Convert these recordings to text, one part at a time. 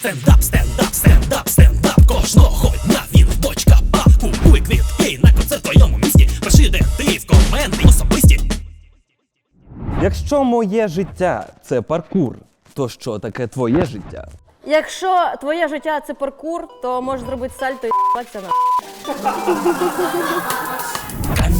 Стендап, стендап, стендап, стендап кожного дня він точка А Купуй квітки на концерт в твоєму місті Пиши, де ти в коменти особисті Якщо моє життя це паркур, то що таке твоє життя? Якщо твоє життя це паркур, то можеш зробити сальто і на.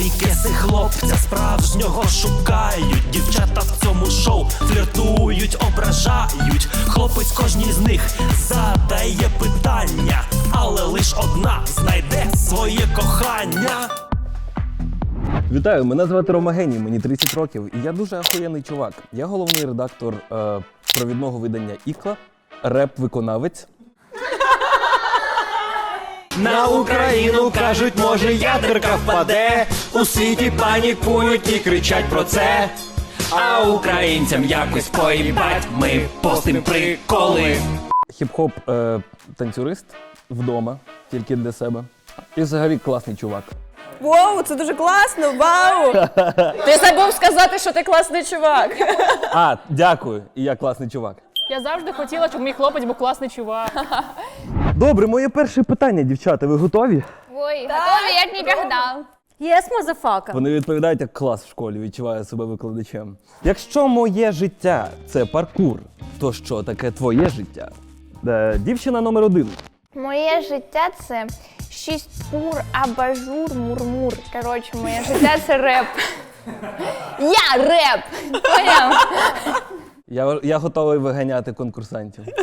Камікеси хлопця справжнього шукають Дівчата в цьому шоу фліртують, ображають Хлопець кожній з них задає питання Але лиш одна знайде своє кохання Вітаю, мене звати Рома Геній, мені 30 років, і я дуже ахуєнний чувак. Я головний редактор е, провідного видання Ікла, реп-виконавець. На Україну кажуть, може ядерка впаде. У світі панікують і кричать про це. А українцям якось поїбать, ми постим приколи. Хіп-хоп е, танцюрист вдома, тільки для себе. І взагалі класний чувак. Вау, це дуже класно! Вау! Ти забув сказати, що ти класний чувак. А, дякую, і я класний чувак. Я завжди хотіла, щоб мій хлопець був класний чувак. Добре, моє перше питання, дівчата, ви готові? Ой, готові як ніколи. Єс, мазафака. Вони відповідають як клас в школі, відчуваю себе викладачем. Якщо моє життя це паркур, то що таке твоє життя? Е, дівчина номер один. Моє життя це шість пур, абажур, мурмур. Коротше, моє життя це реп. Я реп! Поняв? Я, я готовий виганяти конкурсантів.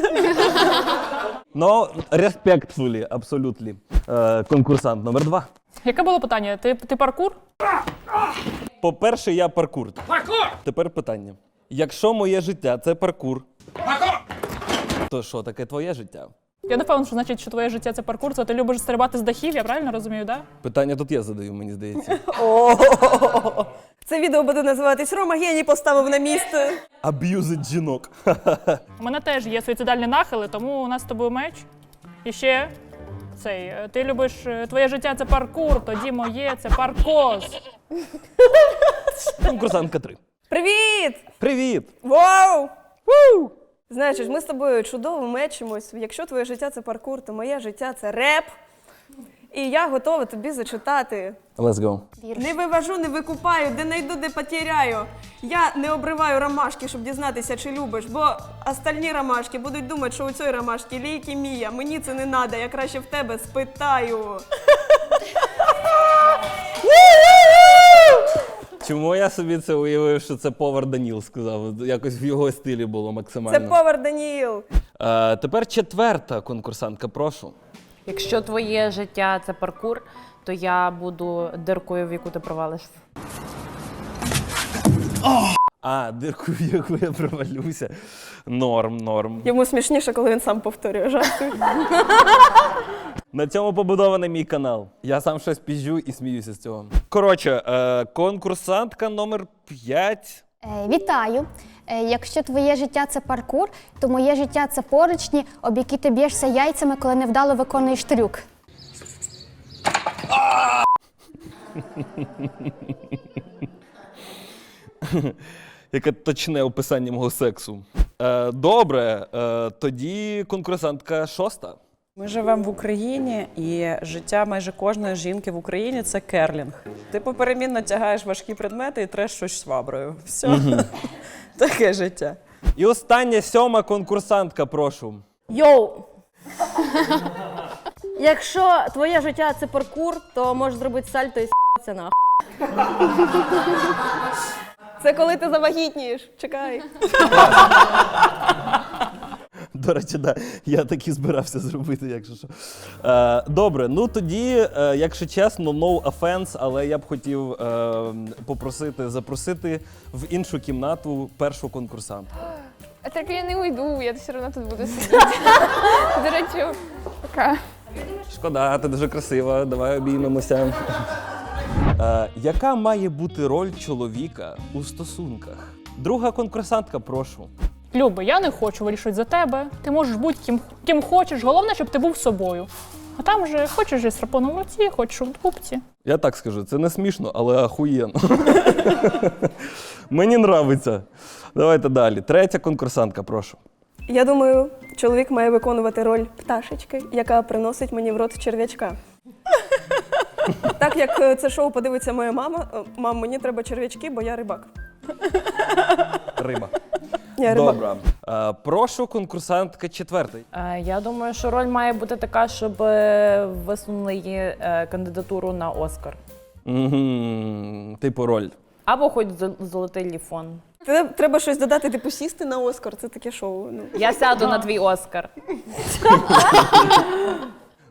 Ну, респектфулі, абсолютно. Е, конкурсант номер два. Яке було питання? Ти, ти паркур? По-перше, я паркур. Паркур! Тепер питання. Якщо моє життя це паркур, паркур! то що таке твоє життя? Я не певна, що значить, що твоє життя це паркур, це ти любиш стрибати з дахів, я правильно розумію, да? Питання тут я задаю, мені здається. Це відео буде називатись Рома Геній поставив на місце. Аб'юзить жінок. У мене теж є суїцидальні нахили, тому у нас з тобою меч. І ще цей, е, ти любиш е, твоє життя це паркур, тоді моє це паркоз. Конкурсантка 3. Привіт! Привіт! Вау! Ву! Знаєш, ми з тобою чудово мечимось. Якщо твоє життя це паркур, то моє життя це реп. І я готова тобі зачитати. Let's go. Не вивожу, не викупаю, де найду, де потеряю. Я не обриваю ромашки, щоб дізнатися, чи любиш, бо остальні ромашки будуть думати, що у цій ромашки лейкемія. Мені це не треба, я краще в тебе спитаю. Чому я собі це уявив, що це повар Даніл сказав? Якось в його стилі було максимально. Це повар Даніїл. Е, тепер четверта конкурсантка, прошу. Якщо твоє життя це паркур, то я буду диркою, в яку ти провалиш. А, дирку, в яку я провалюся. Норм, норм. Йому смішніше, коли він сам повторює жарти. На цьому побудований мій канал. Я сам щось піжджу і сміюся з цього. Коротше, е, конкурсантка номер 5. Е, Вітаю! Е, Якщо твоє життя це паркур, то моє життя це поручні, об які ти б'єшся яйцями, коли невдало виконуєш трюк. Яке точне описання мого сексу. Е, добре, тоді конкурсантка шоста. Ми живемо в Україні, і життя майже кожної жінки в Україні це керлінг. Ти поперемінно тягаєш важкі предмети і треш щось шваброю. Все. Таке життя. І остання сьома конкурсантка, прошу. Йоу! Якщо твоє життя це паркур, то можеш зробити сальто і їбатися на. Це коли ти завагітнієш. Чекай. До речі, да, я так і збирався зробити, якщо що. Е, добре, ну тоді, е, якщо чесно, no offense, але я б хотів е, попросити запросити в іншу кімнату першу конкурсантку. А так я не уйду, я все одно тут буду сидіти. До речі, пока. Шкода, ти дуже красива, давай обіймемося. Е, яка має бути роль чоловіка у стосунках? Друга конкурсантка, прошу. Люби, я не хочу вирішувати за тебе. Ти можеш бути ким, ким хочеш. Головне, щоб ти був собою. А там вже хочеш із рапоном в руці, хочеш у дубці. Я так скажу, це не смішно, але ахуєнно. Мені нравиться. Давайте далі. Третя конкурсантка, прошу. Я думаю, Чоловік має виконувати роль пташечки, яка приносить мені в рот черв'ячка. Так як е, це шоу подивиться моя мама, е, мам, мені треба черв'ячки, бо я рибак. Риба. Я рибак. Добре. Е, прошу, конкурсантка четвертий. Е, Я думаю, що роль має бути така, щоб е, висунули її е, кандидатуру на Оскар. Угу. Типу роль. Або хоч зо- золотий ліфон. Треба щось додати, типу сісти на Оскар. Це таке шоу. Ну. Я сяду на твій Оскар.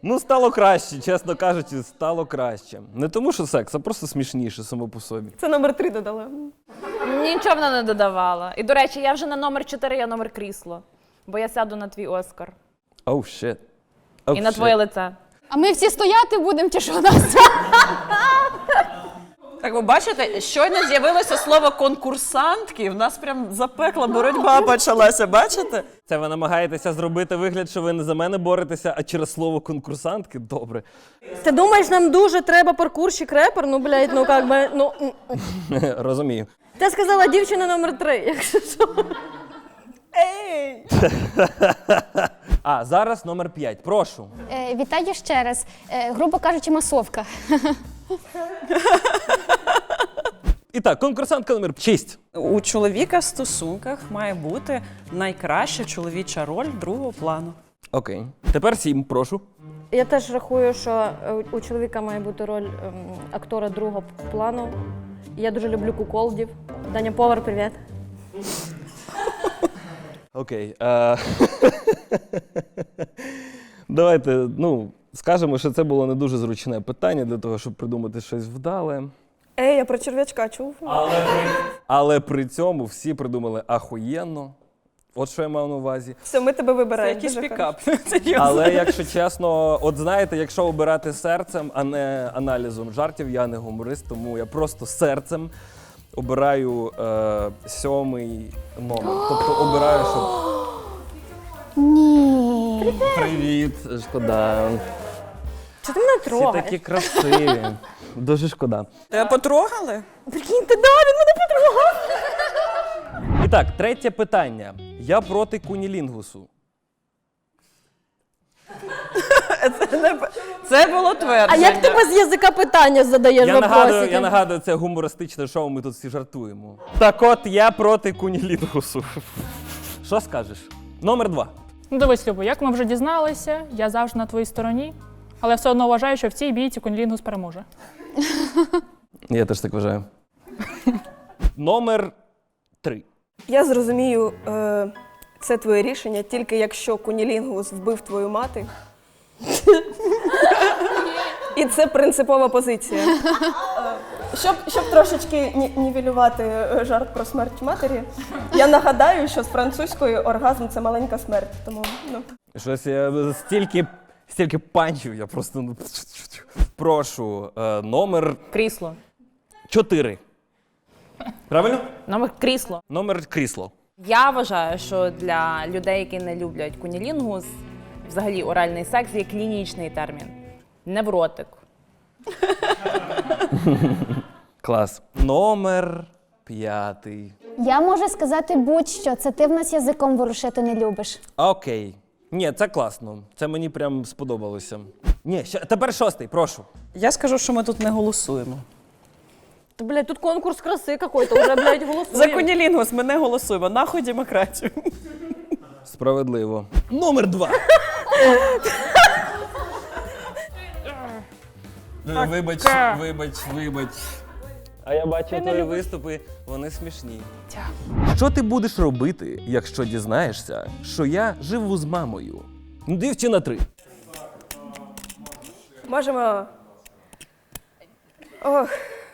Ну, стало краще, чесно кажучи, стало краще. Не тому, що секс, а просто смішніше само по собі. Це номер три додала. Нічого вона не додавала. І до речі, я вже на номер 4, я номер крісло. Бо я сяду на твій Оскар. Оу, щет. І на твоє лице. А ми всі стояти будемо, чи що у нас? Так, ви бачите, щойно з'явилося слово конкурсантки, і в нас прям запекла боротьба почалася, бачите? Це ви намагаєтеся зробити вигляд, що ви не за мене боретеся, а через слово конкурсантки? Добре. Ти думаєш, нам дуже треба паркурщик репер? Ну, блядь, ну как би, ну. Розумію. Ти сказала дівчина номер три, якщо що. Ей! А, зараз номер 5. Прошу. Е, вітаю ще раз. Е, грубо кажучи, масовка. І так, конкурсантка номер 6. У чоловіка в стосунках має бути найкраща чоловіча роль другого плану. Окей. Тепер 7, прошу. Я теж рахую, що е, у чоловіка має бути роль ем, актора другого плану. Я дуже люблю куколдів. Даня Повар, привіт. Окей. Е... Давайте, ну, скажемо, що це було не дуже зручне питання для того, щоб придумати щось вдале. Ей, я про черв'ячка чув. Але при цьому всі придумали ахуєнно. От що я мав на увазі. Все, ми тебе Це вибираємо. якийсь пікап. Але якщо чесно, от знаєте, якщо обирати серцем, а не аналізом жартів, я не гуморист, тому я просто серцем обираю е, сьомий номер. Тобто обираю, щоб. Ні. Привіт, шкода. Чи ти мене Всі трогаєш? такі красиві. Дуже шкода. Тебе потрогали? Прикиньте, да, він мене потрогав. І так, третє питання. Я проти кунілінгусу. Це було твердження. А як ти без язика питання задаєш Я нагадую, вопросики? я нагадую, це гумористичне шоу, ми тут всі жартуємо. Так от я проти кунілінгусу. Що скажеш? Номер два. Ну, дивись, Любо, як ми вже дізналися, я завжди на твоїй стороні, але все одно вважаю, що в цій бійці Кунілінгус переможе. Я теж так вважаю. Номер три. Я зрозумію, е, це твоє рішення, тільки якщо кунілінгус вбив твою мати. І це принципова позиція. Е, Щоб, щоб трошечки ні- нівелювати е, жарт про смерть матері, я нагадаю, що з французькою оргазм це маленька смерть. Тому ну. Щось я стільки, стільки панчів, я просто. ну, Прошу, е, номер Крісло. чотири. Правильно? Номер крісло. Номер крісло. Я вважаю, що для людей, які не люблять кунілінгус, взагалі оральний секс є клінічний термін. Невротик. Клас. Номер п'ятий. Я можу сказати будь-що, це ти в нас язиком ворушити не любиш. Окей. Ні, це класно. Це мені прям сподобалося. Ні, ще, тепер шостий, прошу. Я скажу, що ми тут не голосуємо. Та, блядь, тут конкурс краси какой-то, вже, блядь, За голосуємо. кунілінгус ми не голосуємо. Нахуй демократію. Справедливо. Номер два. Е, Вибач, вибач, вибач. А я бачу твої виступи, вони смішні. Що ти будеш робити, якщо дізнаєшся, що я живу з мамою? Дівчина три. Можемо. Ох,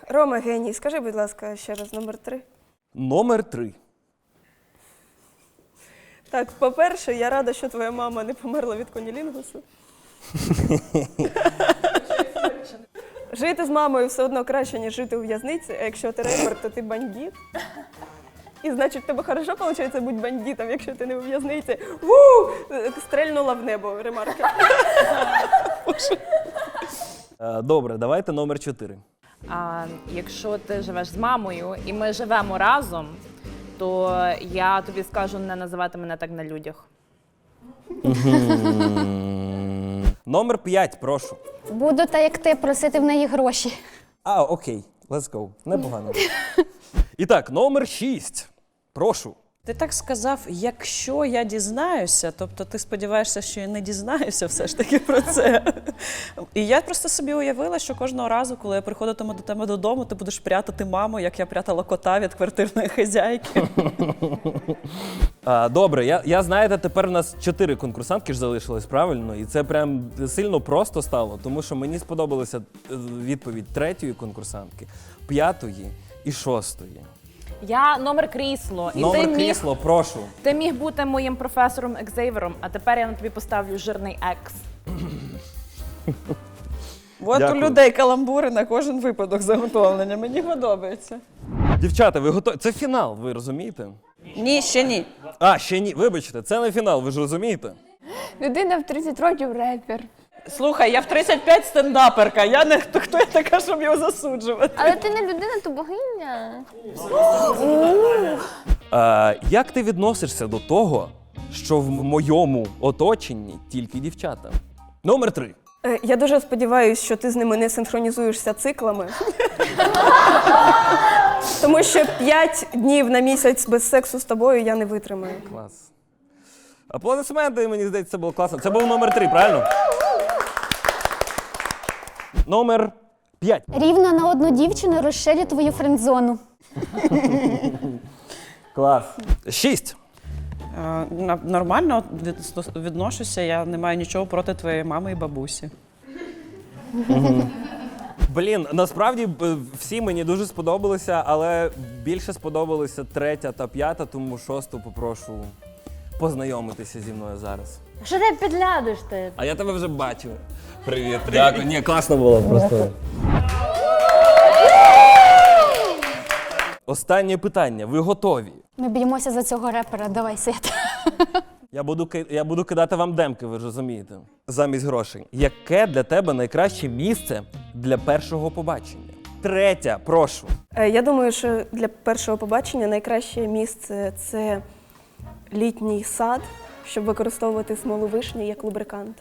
Рома геній, скажи, будь ласка, ще раз номер три. Номер три. Так, по-перше, я рада, що твоя мама не померла від конілінгусу. Жити з мамою все одно краще, ніж жити у в'язниці, а якщо ти рейпер, то ти бандит. І значить, в тебе хорошо виходить бути бандитом, якщо ти не у в'язниці. Ву! Стрельнула в небо, ремарка. Е, Добре, давайте номер чотири. А якщо ти живеш з мамою і ми живемо разом, то я тобі скажу не називати мене так на людях. Номер 5, прошу. Буду та як ти просити в неї гроші. А, окей, let's go. Непогано. І так, номер 6. Прошу. Ти так сказав, якщо я дізнаюся, тобто ти сподіваєшся, що я не дізнаюся все ж таки про це. І я просто собі уявила, що кожного разу, коли я приходитиму до тебе додому, ти будеш прятати маму, як я прятала кота від квартирної хазяйки. Добре, я, я знаєте, тепер у нас чотири конкурсантки ж залишилось, правильно? І це прям сильно просто стало, тому що мені сподобалася е, відповідь третьої конкурсантки, п'ятої і шостої. Я номер крісло. І Номер ти міг, крісло, прошу. ти міг бути моїм професором Екзейвером, а тепер я на тобі поставлю жирний екс. От Дякую. у людей каламбури на кожен випадок заготовлення. Мені подобається. Дівчата, ви готові? Це фінал, ви розумієте? Ні, ще ні. А, ще ні. Вибачте, це не фінал, ви ж розумієте? Людина в 30 років репер. Слухай, я в 35 стендаперка. Я не хто, хто я така, щоб його засуджувати. Але ти не людина, то богиня. А, як ти відносишся до того, що в моєму оточенні тільки дівчата? Номер три. Е, Я дуже сподіваюся, що ти з ними не синхронізуєшся циклами. Тому що 5 днів на місяць без сексу з тобою я не витримаю. Клас. Аплодисменти, мені здається, це було класно. Це був номер три, правильно? Номер п'ять. Рівно на одну дівчину розширю твою френдзону. Клас. Шість. Е, на- Нормально від- відношуся, я не маю нічого проти твоєї мами і бабусі. Блін, насправді б, всі мені дуже сподобалися, але більше сподобалися третя та п'ята, тому шосту попрошу познайомитися зі мною зараз. Що ти підглядиш ти? А я тебе вже бачив. Привіт. Дякую. Ні, класно було просто. Останнє питання. Ви готові? Ми б'ємося за цього репера. Давай сядь. Я буду, ки- я буду кидати вам демки, ви ж розумієте. Замість грошей. Яке для тебе найкраще місце для першого побачення? Третя, прошу. Е, Я думаю, що для першого побачення найкраще місце це літній сад, щоб використовувати смолу вишні як лубрикант.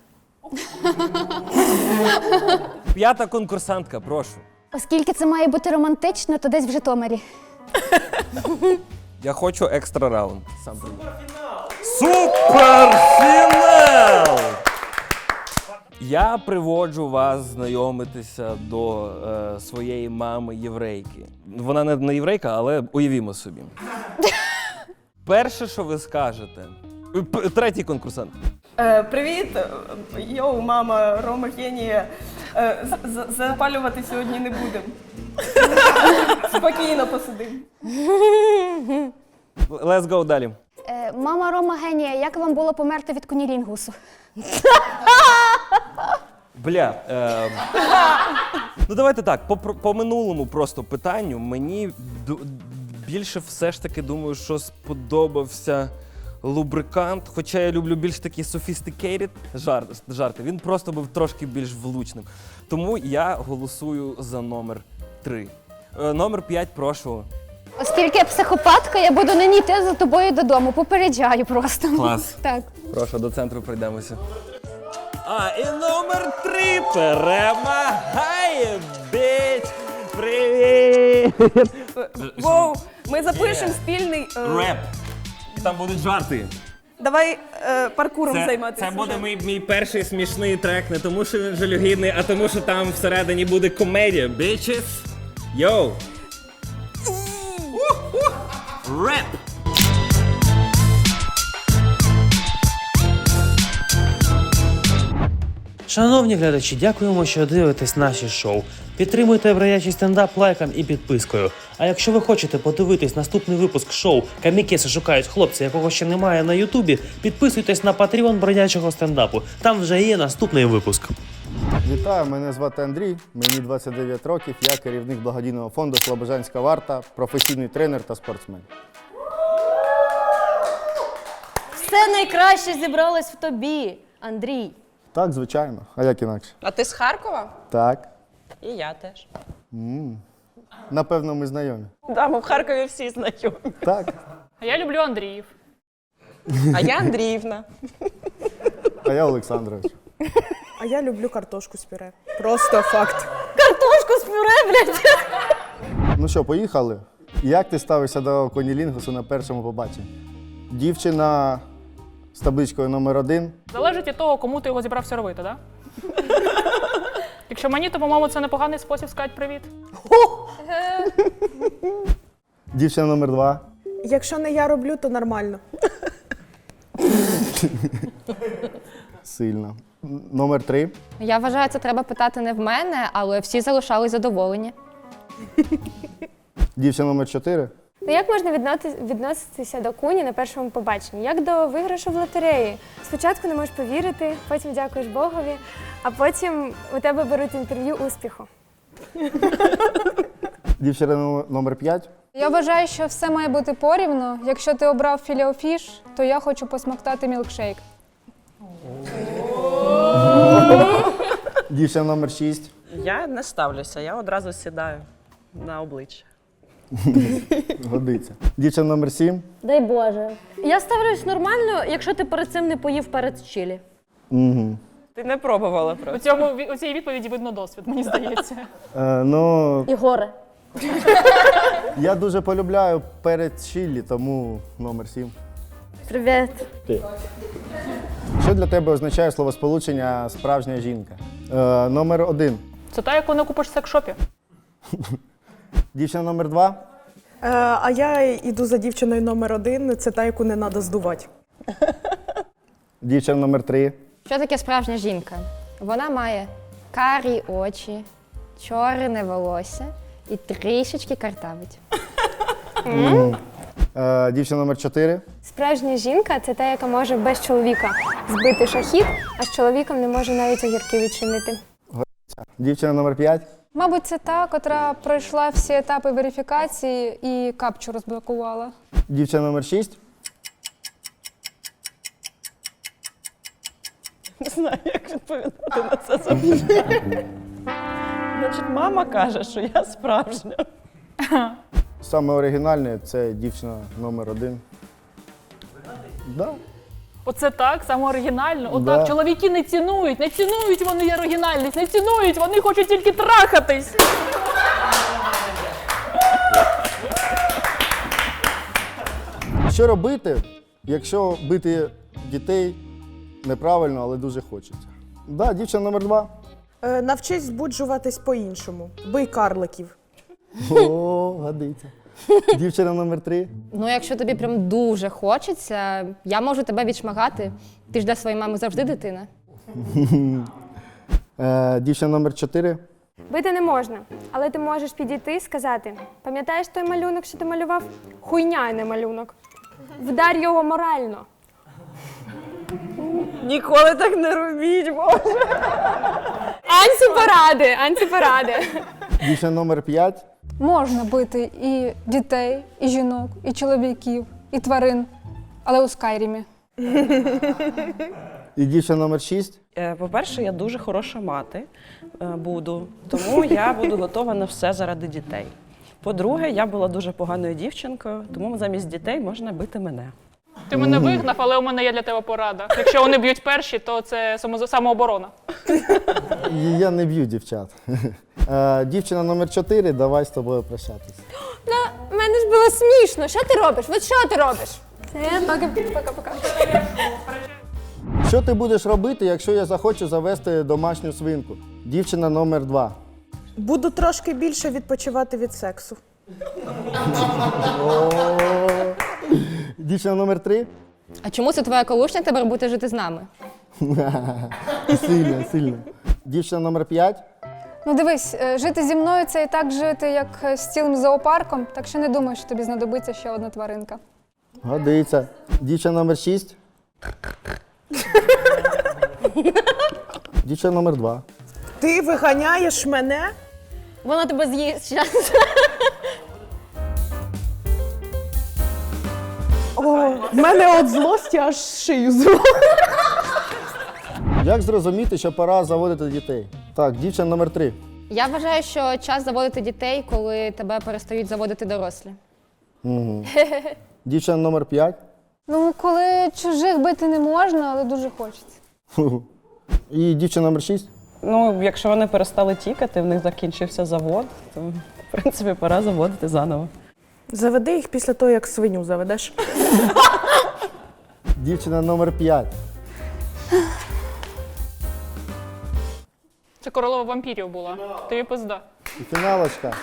П'ята конкурсантка, прошу. Оскільки це має бути романтично, то десь в Житомирі. Я хочу екстра раунд. Сам Суперфінал! Суперфінал! Я приводжу вас знайомитися до е, своєї мами єврейки. Вона не, не єврейка, але уявімо собі. Перше, що ви скажете. П- Третій конкурсант. Е, привіт, йоу, мама, Рома генія. Е, з- з- запалювати сьогодні не будемо. Спокійно посидимо. Let's go далі. Е, мама Рома генія, як вам було померти від кунілінгусу? Бля. Е, ну давайте так, по, по минулому просто питанню мені ду- більше все ж таки думаю, що сподобався лубрикант. Хоча я люблю більш такі sophisticated жар, жарти. Він просто був трошки більш влучним. Тому я голосую за номер 3. Е, номер 5, прошу. Оскільки я психопатка, я буду нині йти за тобою додому. Попереджаю просто. Клас. Так. Прошу, до центру пройдемося. А, і номер три перемагає, біч! Привіт! Воу, ми запишемо спільний. е, Реп. Там будуть жарти. Давай е, паркуром Це, займатися. це буде мій, мій перший смішний трек, не тому, що він жалюгідний, а тому, що там всередині буде комедія. Bitches! Йоу! Реп! Шановні глядачі, дякуємо, що дивитесь наші шоу. Підтримуйте бродячий стендап лайком і підпискою. А якщо ви хочете подивитись наступний випуск шоу Камікеси шукають хлопця, якого ще немає на Ютубі, підписуйтесь на Patreon бродячого стендапу. Там вже є наступний випуск. Вітаю, мене звати Андрій, мені 29 років, я керівник благодійного фонду Слобожанська варта, професійний тренер та спортсмен. Все найкраще зібралось в тобі, Андрій. Так, звичайно. А як інакше? А ти з Харкова? Так. І я теж. Напевно, ми знайомі. Да, ми в Харкові всі знайомі. Так. А я люблю Андріїв. А я Андріївна. А я Олександрович. А я люблю картошку з пюре. Просто факт. Картошку з пюре, блядь. Ну що, поїхали? Як ти ставишся до конілінгусу на першому побаченні? Дівчина з табличкою номер один. Залежить від того, кому ти його зібрався робити, так? Якщо мені, то, по-моєму, це непоганий спосіб сказати привіт. Дівчина номер два. Якщо не я роблю, то нормально. Сильно. Номер три. Я вважаю, це треба питати не в мене, але всі залишались задоволені. Дівчина номер чотири. Ну як можна відноти- відноситися до куні на першому побаченні? Як до виграшу в лотереї? Спочатку не можеш повірити, потім дякуєш Богові, а потім у тебе беруть інтерв'ю успіху. Дівчина но- номер п'ять. Я вважаю, що все має бути порівно. Якщо ти обрав філіофіш, то я хочу посмоктати мілкшейк. Дівчина номер шість. Я не ставлюся, я одразу сідаю на обличчя. Годиться. Дівчина номер сім. Дай Боже. Я ставлюсь нормально, якщо ти перед цим не поїв перед чилі. Угу. Ти не пробувала У, цьому, у цій відповіді видно досвід, мені здається. Е, ну, І горе. я дуже полюбляю перед чилі, тому номер сім. Привіт. Що для тебе означає словосполучення справжня жінка? Е, номер один. Це та, яку не купиш в секшопі. Дівчина номер два. Е, а я йду за дівчиною номер один. Це та, яку не треба здувати. Дівчина номер три. Що таке справжня жінка? Вона має карі очі, чорне волосся і трішечки картавить. Е, дівчина номер чотири. Справжня жінка це та, яка може без чоловіка збити шахід, а з чоловіком не може навіть огірки відчинити. Дівчина номер п'ять. Мабуть, це та, котра пройшла всі етапи верифікації і капчу розблокувала. Дівчина номер шість. Не знаю, як відповідати на це запитання. Значить, мама каже, що я справжня. Саме оригінальне це дівчина номер один. Да. Оце так, саме оригінально. Отак, Да. чоловіки не цінують, не цінують вони оригінальність, не цінують, вони хочуть тільки трахатись. Що робити, якщо бити дітей неправильно, але дуже хочеться? Да, дівчина номер два. Е, навчись збуджуватись по-іншому. Бий карликів. О, годиться. Дівчина номер три. Ну, якщо тобі прям дуже хочеться, я можу тебе відшмагати. Ти ж для своєї мами завжди дитина. Е, дівчина номер чотири. Бити не можна, але ти можеш підійти і сказати: пам'ятаєш той малюнок, що ти малював? Хуйня, а не малюнок. Вдар його морально. Ніколи так не робіть, боже. Антипоради, антипоради. Дівчина номер п'ять. Можна бити і дітей, і жінок, і чоловіків, і тварин, але у Скайрімі. І дівчина номер шість. Е, По-перше, я дуже хороша мати е, буду, тому я буду готова на все заради дітей. По-друге, я була дуже поганою дівчинкою, тому замість дітей можна бити мене. Ти мене вигнав, але у мене є для тебе порада. Якщо вони б'ють перші, то це само- самооборона. Я не б'ю дівчат. Е, дівчина номер чотири, давай з тобою прощатися. Ну, в мене ж було смішно. Що ти робиш? От що ти робиш? Все, пока, пока-пока. Що ти будеш робити, якщо я захочу завести домашню свинку? Дівчина номер два. Буду трошки більше відпочивати від сексу. Дівчина номер три. А чому це твоя колишня тепер буде жити з нами? Сильно, сильно. Дівчина номер п'ять. Ну дивись, е, жити зі мною це і так жити, як е, з цілим зоопарком, так що не думай, що тобі знадобиться ще одна тваринка. Годиться. Дівчина номер шість. Дівчина номер два. Ти виганяєш мене? Вона тебе з'їсть щас. О, в мене от злості аж шию зробила. Як зрозуміти, що пора заводити дітей? Так, дівчина номер три. Я вважаю, що час заводити дітей, коли тебе перестають заводити дорослі. Угу. Дівчина номер п'ять. Ну, коли чужих бити не можна, але дуже хочеться. І дівчина номер 6. Ну, якщо вони перестали тікати, в них закінчився завод, то в принципі пора заводити заново. Заведи їх після того, як свиню заведеш. Дівчина номер 5. Це королева вампірів була. Тобі пизда. І фіналочка.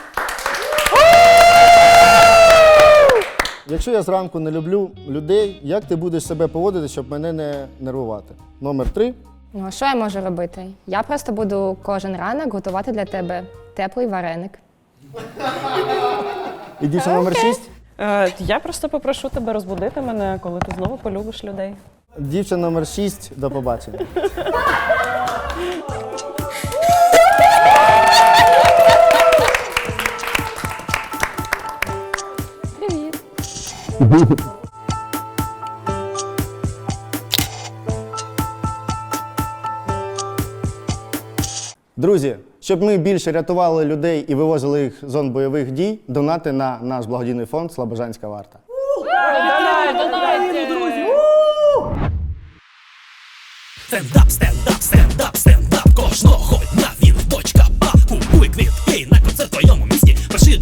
Якщо я зранку не люблю людей, як ти будеш себе поводити, щоб мене не нервувати? Номер 3. Ну, а що я можу робити? Я просто буду кожен ранок готувати для тебе теплий вареник. І дівчина номер 6. Е, я просто попрошу тебе розбудити мене, коли ти знову полюбиш людей. Дівчина номер 6. До побачення. Привіт. Друзі, щоб ми більше рятували людей і вивозили їх з зон бойових дій, донати на наш благодійний фонд Слобожанська варта. Стендап, стендап, стендап, стендап. Кожного дня він точка бабку, Купуй квітки на концерт в твоєму місті. Пиши